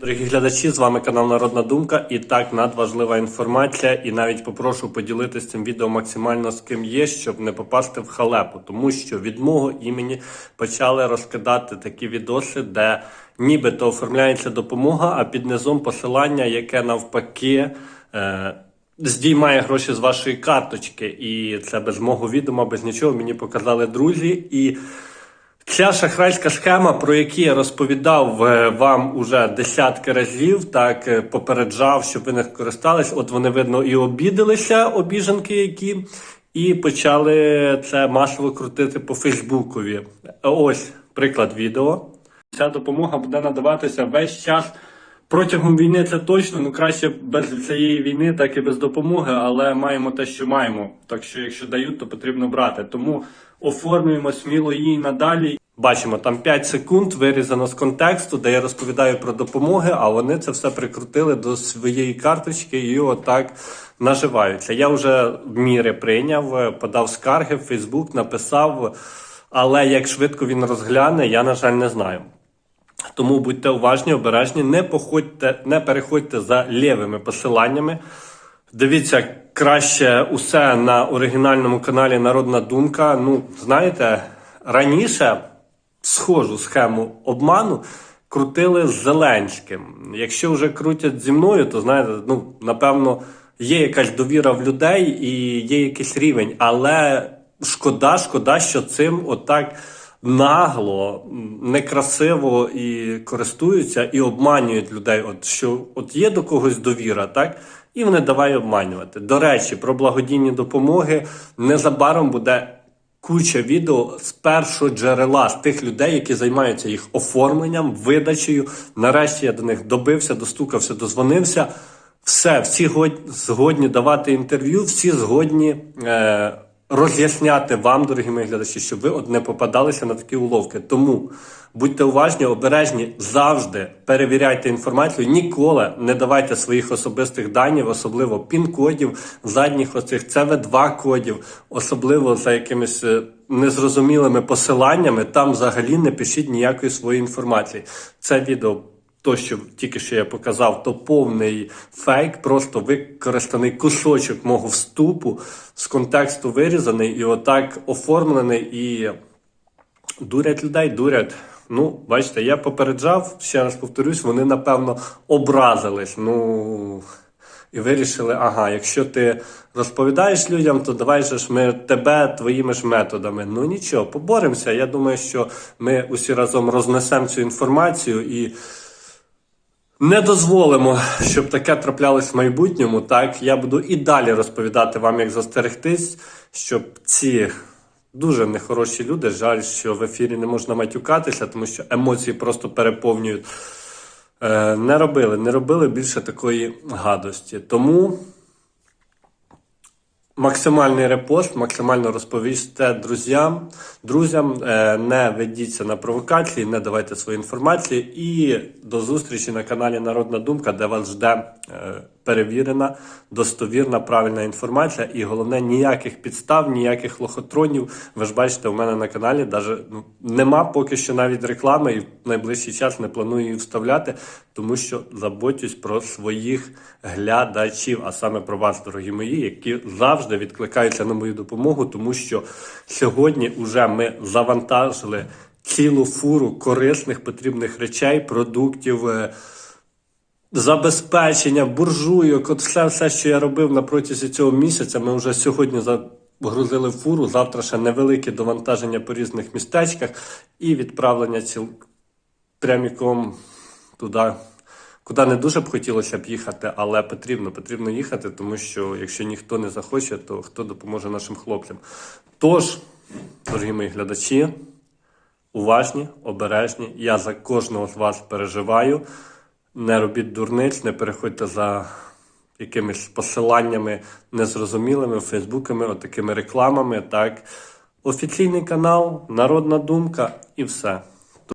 Дорогі глядачі, з вами канал Народна Думка. І так надважлива інформація. І навіть попрошу поділитися цим відео максимально з ким є, щоб не попасти в халепу. Тому що від мого імені почали розкидати такі відоси, де нібито оформляється допомога, а під низом посилання, яке навпаки. Е- Здіймає гроші з вашої карточки, і це без мого відома, без нічого мені показали друзі. І Ця шахрайська схема, про яку я розповідав е, вам уже десятки разів, так е, попереджав, щоб ви не користались. От вони видно і обідалися, обіженки, які, і почали це масово крутити по Фейсбукові. Ось приклад відео. Ця допомога буде надаватися весь час. Протягом війни це точно, ну краще без цієї війни, так і без допомоги, але маємо те, що маємо. Так що, якщо дають, то потрібно брати. Тому оформлюємо сміло її надалі. Бачимо, там 5 секунд вирізано з контексту, де я розповідаю про допомоги, а вони це все прикрутили до своєї карточки і отак наживаються. Я вже міри прийняв, подав скарги в Фейсбук, написав, але як швидко він розгляне, я, на жаль, не знаю. Тому будьте уважні, обережні, не походьте, не переходьте за лівими посиланнями. Дивіться краще усе на оригінальному каналі Народна Думка. Ну, знаєте, раніше схожу схему обману крутили з Зеленським. Якщо вже крутять зі мною, то знаєте, ну напевно, є якась довіра в людей і є якийсь рівень, але шкода, шкода, що цим отак нагло, некрасиво і користуються і обманюють людей. От що от є до когось довіра, так? І вони давай обманювати. До речі, про благодійні допомоги незабаром буде куча відео з першого джерела, з тих людей, які займаються їх оформленням, видачею. Нарешті я до них добився, достукався, дозвонився. Все, всі год- згодні давати інтерв'ю, всі згодні е, роз'ясняти вам, дорогі мої глядачі, щоб ви от не попадалися на такі уловки. Тому будьте уважні, обережні, завжди перевіряйте інформацію, ніколи не давайте своїх особистих даних, особливо пін-кодів, задніх оцих ЦВ2 кодів, особливо за якимись. е, Незрозумілими посиланнями там взагалі не пишіть ніякої своєї інформації. Це відео то, що тільки що я показав, то повний фейк, просто використаний кусочок мого вступу з контексту вирізаний і отак оформлений і дурять людей, дурять. Ну, бачите, я попереджав, ще раз повторюсь, вони напевно образились. Ну і вирішили, ага, якщо ти розповідаєш людям, то давай же ж ми тебе твоїми ж методами. Ну нічого, поборемося. Я думаю, що ми усі разом рознесемо цю інформацію і. Не дозволимо, щоб таке траплялось в майбутньому. Так я буду і далі розповідати вам, як застерегтись, щоб ці дуже нехороші люди. Жаль, що в ефірі не можна матюкатися, тому що емоції просто переповнюють. Е, не робили, не робили більше такої гадості. Тому максимальний репост, максимально розповісте друзям, друзям, е, не ведіться на провокації, не давайте свої інформації. І до зустрічі на каналі Народна Думка, де вас жде перевірена, достовірна, правильна інформація. І головне, ніяких підстав, ніяких лохотронів. Ви ж бачите, у мене на каналі даже ну, нема поки що навіть реклами, і в найближчий час не планую її вставляти, тому що заботюсь про своїх глядачів, а саме про вас, дорогі мої, які завжди відкликаються на мою допомогу, тому що сьогодні вже ми завантажили цілу фуру корисних потрібних речей, продуктів. Забезпечення, буржуйок, от все, все, що я робив на протязі цього місяця, ми вже сьогодні загрузили в фуру. Завтра ще невелике довантаження по різних містечках і відправлення ціл пряміком туди, куди не дуже б хотілося б їхати, але потрібно, потрібно їхати, тому що якщо ніхто не захоче, то хто допоможе нашим хлопцям? Тож, дорогі мої глядачі, уважні, обережні. Я за кожного з вас переживаю. Не робіть дурниць, не переходьте за якимись посиланнями незрозумілими, фейсбуками, отакими рекламами. Так, офіційний канал, народна думка і все.